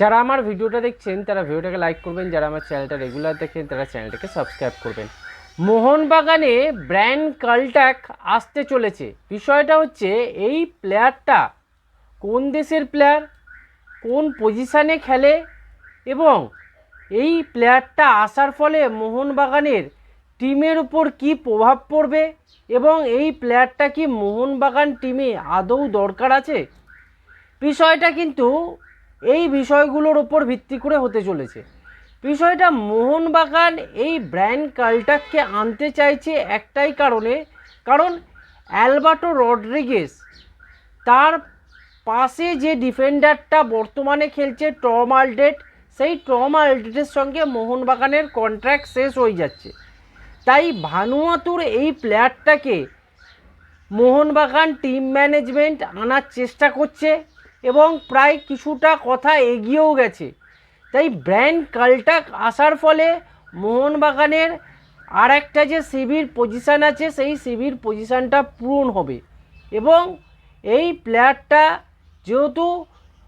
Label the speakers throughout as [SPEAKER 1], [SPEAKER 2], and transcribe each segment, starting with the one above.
[SPEAKER 1] যারা আমার ভিডিওটা দেখছেন, তারা ভিডিওটাকে লাইক করবেন। যারা আমার চ্যানেলটা রেগুলার দেখেন, তারা চ্যানেলটাকে সাবস্ক্রাইব করবেন। মোহনবাগানে ব্র্যান্ড কালটাক আসতে চলেছে। বিষয়টা হচ্ছে, এই প্লেয়ারটা কোন দেশের প্লেয়ার কোন পজিশানে খেলে এবং এই প্লেয়ারটা আসার ফলে মোহনবাগানের টিমের উপর কি প্রভাব পড়বে এবং এই প্লেয়ারটা কি মোহনবাগান টিমে আদৌ দরকার আছে? বিষয়টা কিন্তু এই বিষয়গুলোর ওপর ভিত্তি করে হতে চলেছে। বিষয়টা মোহনবাগান এই ব্র্যান্ড কালটাককে আনতে চাইছে একটাই কারণে, কারণ অ্যালবার্টো রড্রিগেস তার পাশে যে ডিফেন্ডারটা বর্তমানে খেলছে টম আলডেট, সেই টম আলডেটের সঙ্গে মোহনবাগানের কন্ট্রাক্ট শেষ হয়ে যাচ্ছে। তাই ভানুয়াতুর এই প্লেয়ারটাকে মোহনবাগান টিম ম্যানেজমেন্ট আনার চেষ্টা করছে। এবং প্রায় কিছুটা কথা এগিয়েও গেছে। তাই ব্র্যান্ড কালটাক আসার ফলে মোহনবাগানের আর একটা যে সিভির পজিশান আছে, সেই সিভির পজিশানটা পূরণ হবে। এবং এই প্লেয়ারটা যেহেতু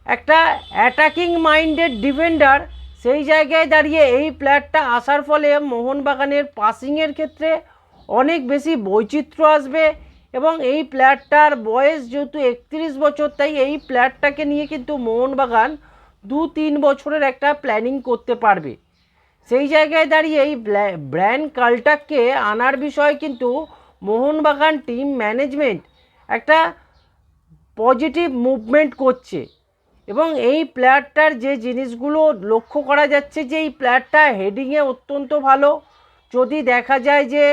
[SPEAKER 1] একটা অ্যাটাকিং মাইন্ডেড ডিফেন্ডার, সেই জায়গায় দাঁড়িয়ে এই প্লেয়ারটা আসার ফলে মোহনবাগানের পাসিংয়ের ক্ষেত্রে অনেক বেশি বৈচিত্র্য আসবে এবং এই প্লেয়ারটার বয়স যেহেতু একত্রিশ বছর, তাই এই প্লেয়ারটাকে নিয়ে কিন্তু মোহনবাগান দু তিন বছরের একটা প্ল্যানিং করতে পারবে। সেই জায়গায় দাঁড়িয়ে এই ব্র্যান্ড কালটাককে আনার বিষয়ে কিন্তু মোহনবাগান টিম ম্যানেজমেন্ট একটা পজিটিভ মুভমেন্ট করছে এবং এই প্লেয়ারটার যে জিনিসগুলো লক্ষ্য করা যাচ্ছে যে এই প্লেয়ারটা হেডিংয়ে অত্যন্ত ভালো। যদি দেখা যায় যে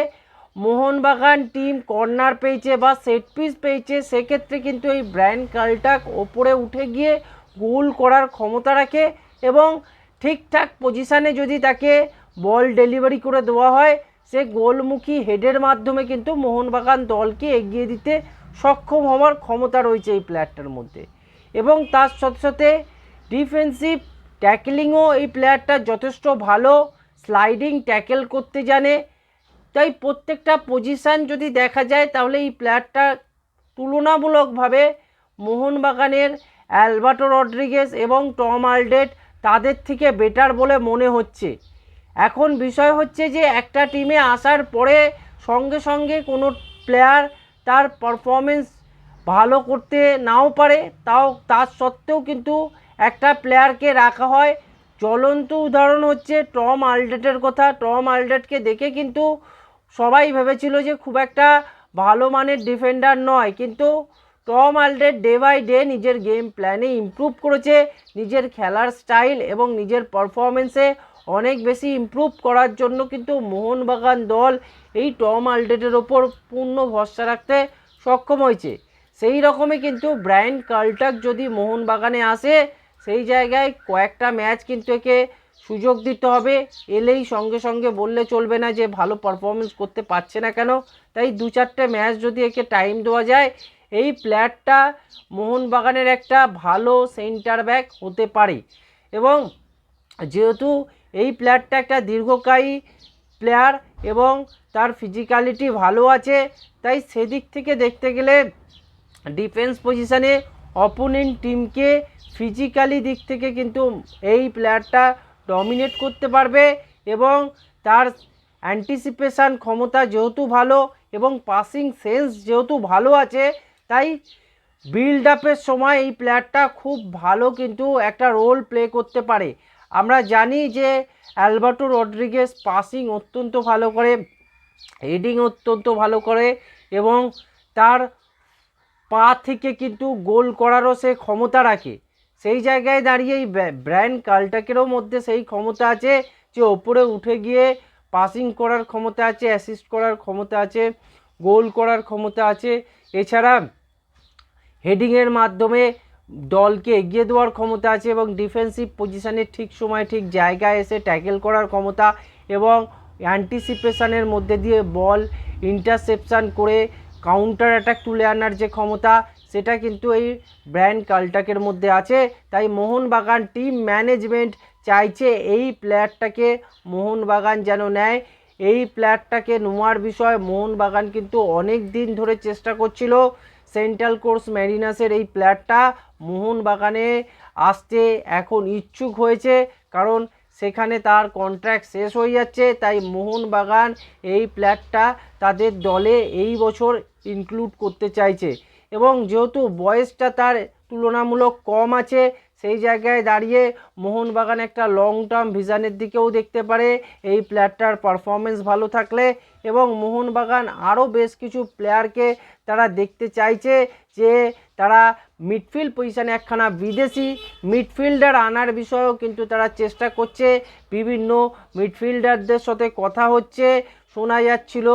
[SPEAKER 1] মোহনবাগান টিম কর্নার পেয়েছে বা সেট পিস পেয়েছে, সেক্ষেত্রে কিন্তু এই ব্র্যান্ড কালটাক ওপরে উঠে গিয়ে গোল করার ক্ষমতা রাখে এবং ঠিকঠাক পজিশানে যদি তাকে বল ডেলিভারি করে দেওয়া হয়, সে গোলমুখী হেডের মাধ্যমে কিন্তু মোহনবাগান দলকে এগিয়ে দিতে সক্ষম হওয়ার ক্ষমতা রয়েছে এই প্লেয়ারটার মধ্যে। এবং তার সাথে সাথে ডিফেন্সিভ ট্যাকেলিংও এই প্লেয়ারটা যথেষ্ট ভালো স্লাইডিং ট্যাকেল করতে জানে তাই প্রত্যেকটা পজিশান যদি দেখা যায়, তাহলে এই প্লেয়ারটা তুলনামূলকভাবে মোহনবাগানের, অ্যালবার্টো রড্রিগেস এবং টম আলডেট তাদের থেকে বেটার বলে মনে হচ্ছে। এখন বিষয় হচ্ছে যে, একটা টিমে আসার পরে সঙ্গে সঙ্গে কোনো প্লেয়ার তার পারফরমেন্স ভালো করতে নাও পারে, তাও তার সত্ত্বেও কিন্তু একটা প্লেয়ারকে রাখা হয়। জ্বলন্ত উদাহরণ হচ্ছে টম আলডেটের কথা। টম আলডেটকে দেখে কিন্তু সবাই ভেবেছিল যে খুব একটা ভালো মানের ডিফেন্ডার নয়, কিন্তু Tom Aldred day by day নিজের গেম প্ল্যানে ইমপ্রুভ করেছে, নিজের খেলার স্টাইল এবং নিজের পারফরমেন্সে অনেক বেশি ইমপ্রুভ করার জন্য কিন্তু মোহনবাগান দল এই টম আলডেটের ওপর পূর্ণ ভরসা রাখতে সক্ষম হয়েছে। সেই রকমই কিন্তু ব্রায়ান কার্লটাক যদি মোহনবাগানে আসে, সেই জায়গায় কয়েকটা ম্যাচ কিন্তু একে সুযোগ দিতে হবে। এলেই সঙ্গে সঙ্গে বললে চলবে না যে ভালো পারফরমেন্স করতে পারছে না কেন। তাই দু চারটে ম্যাচ যদি একে টাইম দেওয়া যায়, এই প্লেয়ারটা মোহনবাগানের একটা ভালো সেন্টার ব্যাক হতে পারে। এবং যেহেতু এই প্লেয়ারটা একটা দীর্ঘকায়ী প্লেয়ার এবং তার ফিজিক্যালিটি ভালো আছে, তাই সেদিক থেকে দেখতে গেলে ডিফেন্স পজিশানে অপোনেন্ট টিমকে ফিজিক্যালি দিক থেকে কিন্তু এই প্লেয়ারটা ডমিনেট করতে পারবে এবং তার অ্যান্টিসিপেশান ক্ষমতা যেহেতু ভালো এবং পাসিং সেন্স যেহেতু ভালো আছে, তাই বিল্ড আপের সময় এই প্লেয়ারটা খুব ভালো কিন্তু একটা রোল প্লে করতে পারে। আমরা জানি যে অ্যালবার্টো রড্রিগেস পাসিং অত্যন্ত ভালো করে হেডিং অত্যন্ত ভালো করে এবং তার পা থেকে কিন্তু গোল করারও সে ক্ষমতা রাখে। সেই জায়গায় দাঁড়িয়ে ব্র্যান্ড কালটাকেরও মধ্যে সেই ক্ষমতা আছে যে ওপরে উঠে গিয়ে পাসিং করার ক্ষমতা আছে অ্যাসিস্ট করার ক্ষমতা আছে গোল করার ক্ষমতা আছে। এছাড়া হেডিংয়ের মাধ্যমে দলকে এগিয়ে দেওয়ার ক্ষমতা আছে এবং ডিফেন্সিভ পজিশানে ঠিক সময় ঠিক জায়গায় এসে ট্যাকেল করার ক্ষমতা এবং অ্যান্টিসিপেশানের মধ্যে দিয়ে বল ইন্টারসেপশান করে কাউন্টার অ্যাটাক তুলে আনার যে ক্ষমতা সেটা কিন্তু এই ব্র্যান্ড কালটাকের মধ্যে আছে। তাই মোহনবাগান টিম ম্যানেজমেন্ট চাইছে এই প্লেয়ারটাকে মোহনবাগান যেন নেয়। এই প্লেয়ারটাকে নেওয়ার বিষয়ে, মোহনবাগান কিন্তু অনেক দিন ধরে চেষ্টা করছিল সেন্ট্রাল কোর্স ম্যারিনাসের এই প্লেয়ারটা মোহনবাগানে আসতে এখন ইচ্ছুক হয়েছে, কারণ সেখানে তার কন্ট্রাক্ট শেষ হয়ে যাচ্ছে। তাই মোহনবাগান এই প্লেয়ারটা তাদের দলে এই বছর ইনক্লুড করতে চাইছে। এবং যেহেতু বয়সটা তার তুলনামূলক কম আছে, সেই জায়গায় দাঁড়িয়ে মোহনবাগান একটা লং টার্ম ভিশনের দিকেও দেখতে পারে। এই প্লেয়ারটার পারফরমেন্স ভালো থাকলে এবং মোহনবাগান আরও বেশ কিছু প্লেয়ারকে তারা দেখতে চাইছে যে তারা মিডফিল্ড পজিশানে একখানা বিদেশি মিডফিল্ডার আনার বিষয়েও কিন্তু তারা চেষ্টা করছে। বিভিন্ন মিডফিল্ডারদের সাথে কথা হচ্ছে, শোনা যাচ্ছিল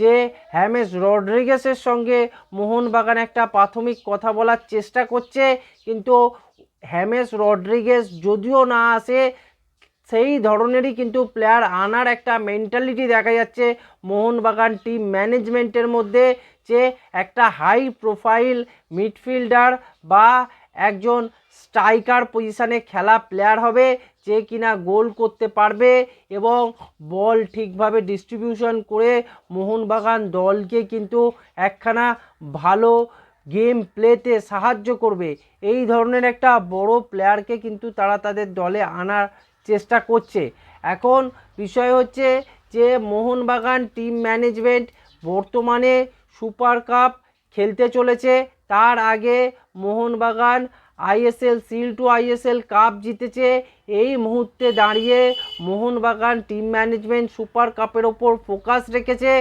[SPEAKER 1] যে হ্যামেস রড্রিগেসের সঙ্গে মোহনবাগান একটা প্রাথমিক কথা বলার চেষ্টা করছে, কিন্তু হ্যামেস রড্রিগেস যদিও না আসে, সেই ধরনেরই কিন্তু প্লেয়ার আনার একটা মেন্টালিটি দেখা যাচ্ছে মোহনবাগান টিম ম্যানেজমেন্টের মধ্যে যে একটা হাই প্রোফাইল মিডফিল্ডার বা একজন স্ট্রাইকার পজিশানে খেলা প্লেয়ার হবে। যে কিনা গোল করতে পারবে এবং বল ঠিকভাবে ডিস্ট্রিবিউশন করে মোহনবাগান দলকে কিন্তু একখানা ভালো গেম প্লেতে সাহায্য করবে। এই ধরনের একটা বড় প্লেয়ারকে কিন্তু তারা তাদের দলে আনার চেষ্টা করছে। এখন বিষয় হচ্ছে যে মোহনবাগান টিম ম্যানেজমেন্ট বর্তমানে সুপার কাপ খেলতে চলেছে। তার আগে Mohun Bagan ISL, shield too ISL cup জিতেছে। এই মুহূর্তে দাঁড়িয়ে মোহনবাগান টিম ম্যানেজমেন্ট সুপার কাপের ওপর ফোকাস রেখেছে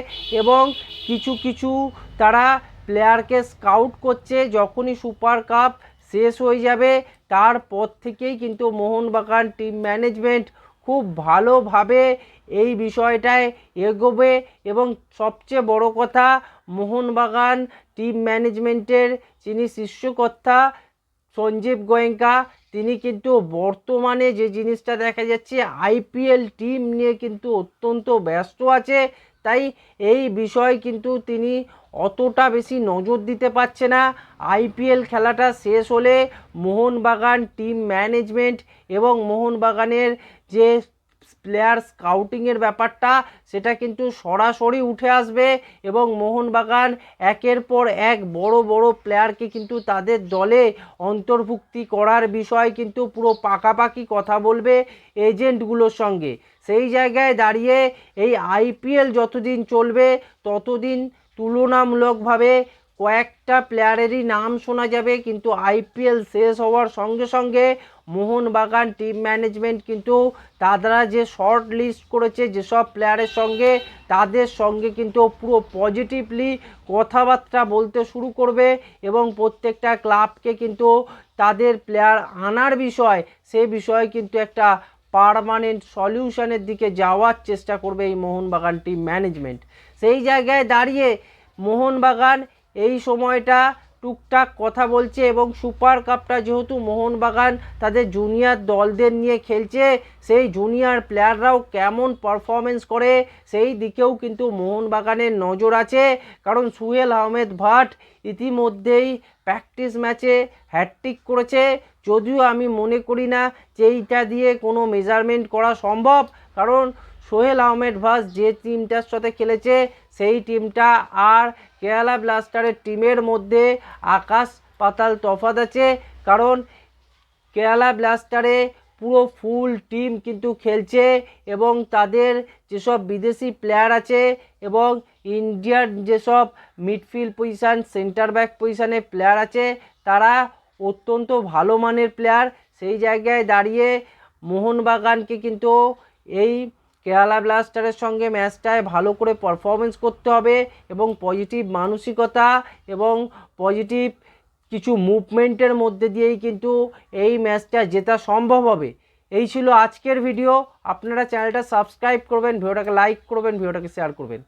[SPEAKER 1] এবং কিছু কিছু তারা প্লেয়ারকে স্কাউট করছে যখনই সুপার কাপ শেষ হয়ে যাবে। তারপর থেকেই কিন্তু মোহনবাগান টিম ম্যানেজমেন্ট খুব ভালোভাবে এই বিষয়টায় এগোবে এবং সবচেয়ে বড় কথা, মোহনবাগান টিম ম্যানেজমেন্টের যিনি শীর্ষকর্তা সঞ্জীব গোয়েঙ্কা, তিনি কিন্তু বর্তমানে যে জিনিসটা দেখা যাচ্ছে আইপিএল টিম নিয়ে কিন্তু অত্যন্ত ব্যস্ত আছে। তাই এই বিষয় কিন্তু তিনি অতটা বেশি নজর দিতে পারছে না। আইপিএল খেলাটা শেষ হলে মোহনবাগান টিম ম্যানেজমেন্ট এবং মোহনবাগানের যে প্লেয়ার স্কাউটিংয়ের ব্যাপারটা, সেটা কিন্তু সরাসরি উঠে আসবে এবং মোহনবাগান একের পর এক বড় বড় প্লেয়ারকে কিন্তু তাদের দলে অন্তর্ভুক্তি করার বিষয় কিন্তু পুরো পাকাপাকি কথা বলবে এজেন্টগুলোর সঙ্গে। সেই জায়গায় দাঁড়িয়ে এই আইপিএল যতদিন চলবে, ততদিন তুলনামূলকভাবে কয়েকটা প্লেয়ারেরই নাম শোনা যাবে, কিন্তু আইপিএল শেষ হওয়ার সঙ্গে সঙ্গে মোহনবাগান টিম ম্যানেজমেন্ট কিন্তু তারা যে শর্ট লিস্ট করেছে, যেসব প্লেয়ারের সঙ্গে, তাদের সঙ্গে কিন্তু পুরো পজিটিভলি কথাবার্তা বলতে শুরু করবে এবং প্রত্যেকটা ক্লাবকে কিন্তু তাদের প্লেয়ার আনার বিষয়, সে বিষয়ে কিন্তু একটা পারমানেন্ট সলিউশনের দিকে যাওয়ার চেষ্টা করবে এই মোহনবাগান টিম ম্যানেজমেন্ট সেই জায়গায় দাঁড়িয়ে মোহনবাগান এই সময়টা টুকটাক কথা বলছে এবং সুপার কাপটা যেহেতু মোহনবাগান তাদের জুনিয়র দলদের নিয়ে খেলছে, সেই জুনিয়র প্লেয়াররাও কেমন পারফরমেন্স করে সেই দিকেও কিন্তু মোহনবাগানের নজর আছে। কারণ সুহেল আহমেদ ভাট ইতিমধ্যেই প্র্যাকটিস ম্যাচে হ্যাট্রিক করেছে। যদিও আমি মনে করি না যে এইটা দিয়ে কোনো মেজারমেন্ট করা সম্ভব, কারণ সোহেল আহমেদ ভাস যে টিমটার সাথে খেলেছে, সেই টিমটা আর কেরালা ব্লাস্টারের টিমের মধ্যে আকাশ পাতাল তফাত আছে। কারণ কেরালা ব্লাস্টারে পুরো ফুল টিম কিন্তু খেলছে এবং তাদের যেসব বিদেশি প্লেয়ার আছে এবং ইন্ডিয়ার যেসব মিডফিল্ড পজিশান সেন্টার ব্যাক পজিশানে প্লেয়ার আছে, তারা অত্যন্ত ভালো মানের প্লেয়ার সেই জায়গায় দাঁড়িয়ে মোহনবাগানকে কিন্তু এই কেরালা ব্লাস্টারের সঙ্গে ম্যাচটায় ভালো করে পারফরমেন্স করতে হবে এবং পজিটিভ মানসিকতা এবং পজিটিভ কিছু মুভমেন্টের মধ্যে দিয়েই কিন্তু এই ম্যাচটা জেতা সম্ভব হবে। এই ছিল আজকের ভিডিও আপনারা চ্যানেলটা সাবস্ক্রাইব করবেন ভিডিওটাকে লাইক করবেন ভিডিওটাকে শেয়ার করবেন।